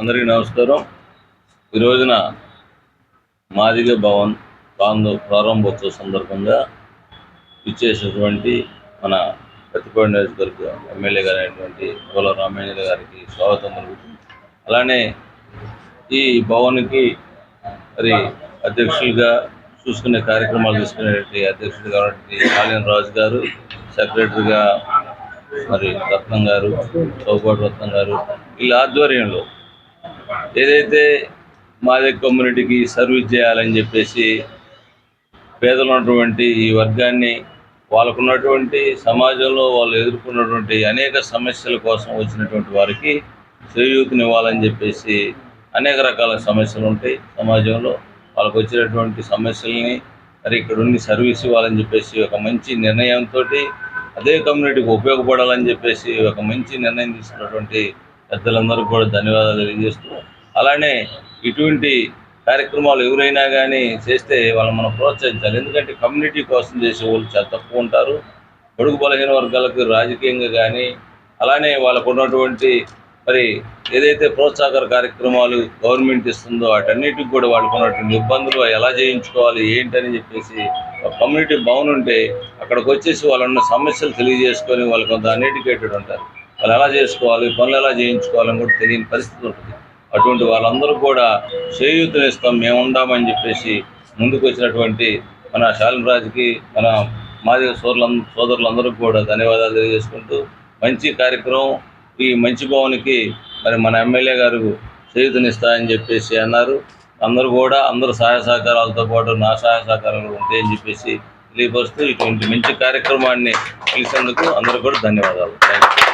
అందరికీ నమస్కారం. ఈ రోజున మాదిగ భవన్ ప్రాంగ ప్రారంభోత్సవ సందర్భంగా ఇచ్చేసినటువంటి మన ప్రతిపాడు నియోజకవర్గ ఎమ్మెల్యే గారైనటువంటి గోల రామేంద్ర గారికి స్వాగతం పలుకుతుంది అలానే ఈ భవన్కి మరి అధ్యక్షులుగా చూసుకునే కార్యక్రమాలు తీసుకునేటువంటి అధ్యక్షుడు కాబట్టి కాళీన రాజు గారు సెక్రటరీగా మరి రత్నం గారు చౌపాటి రత్నం గారు వీళ్ళ ఆధ్వర్యంలో ఏదైతే మాదే కమ్యూనిటీకి సర్వీస్ చేయాలని చెప్పేసి పేదలు ఉన్నటువంటి ఈ వర్గాన్ని వాళ్ళకున్నటువంటి సమాజంలో వాళ్ళు ఎదుర్కొన్నటువంటి అనేక సమస్యల కోసం వచ్చినటువంటి వారికి చేయూతనివ్వాలని చెప్పేసి అనేక రకాల సమస్యలు ఉంటాయి. సమాజంలో వాళ్ళకు వచ్చినటువంటి సమస్యల్ని మరి ఇక్కడ ఉండి సర్వీస్ ఇవ్వాలని చెప్పేసి ఒక మంచి నిర్ణయంతో అదే కమ్యూనిటీకి ఉపయోగపడాలని చెప్పేసి ఒక మంచి నిర్ణయం తీసుకున్నటువంటి పెద్దలందరూ కూడా ధన్యవాదాలు తెలియజేస్తూ అలానే ఇటువంటి కార్యక్రమాలు ఎవరైనా కానీ చేస్తే వాళ్ళని మనం ప్రోత్సహించాలి. ఎందుకంటే కమ్యూనిటీ కోసం చేసే వాళ్ళు చాలా తక్కువ ఉంటారు. పొడుగు బలహీన వర్గాలకు రాజకీయంగా కానీ అలానే వాళ్ళకు ఉన్నటువంటి మరి ఏదైతే ప్రోత్సాహకర కార్యక్రమాలు గవర్నమెంట్ ఇస్తుందో వాటన్నిటికి కూడా వాళ్ళకు ఉన్నటువంటి ఇబ్బందులు ఎలా చేయించుకోవాలి ఏంటని చెప్పేసి ఒక కమ్యూనిటీ బాగునుంటే అక్కడికి వచ్చేసి వాళ్ళున్న సమస్యలు తెలియజేసుకొని వాళ్ళు కొంత అన్ఎడ్యుకేటెడ్ ఉంటారు. వాళ్ళు ఎలా చేసుకోవాలి పనులు ఎలా చేయించుకోవాలని కూడా తెలియని పరిస్థితి ఉంటుంది. అటువంటి వాళ్ళందరూ కూడా చేయూతనిస్తాం మేము ఉండామని చెప్పేసి ముందుకు వచ్చినటువంటి మన శాలిరాజుకి మన మాది సోదరుల సోదరులందరూ కూడా ధన్యవాదాలు తెలియజేసుకుంటూ మంచి కార్యక్రమం ఈ మంచి భవన్కి మరి మన ఎమ్మెల్యే గారు చేయూతనిస్తాయని చెప్పేసి అన్నారు. అందరూ కూడా అందరూ సహాయ సహకారాలతో పాటు నా సహాయ సహకారాలు ఉంటాయని చెప్పేసి తెలియపరుస్తూ ఇటువంటి మంచి కార్యక్రమాన్ని పిలిచేందుకు అందరూ కూడా ధన్యవాదాలు. Thank you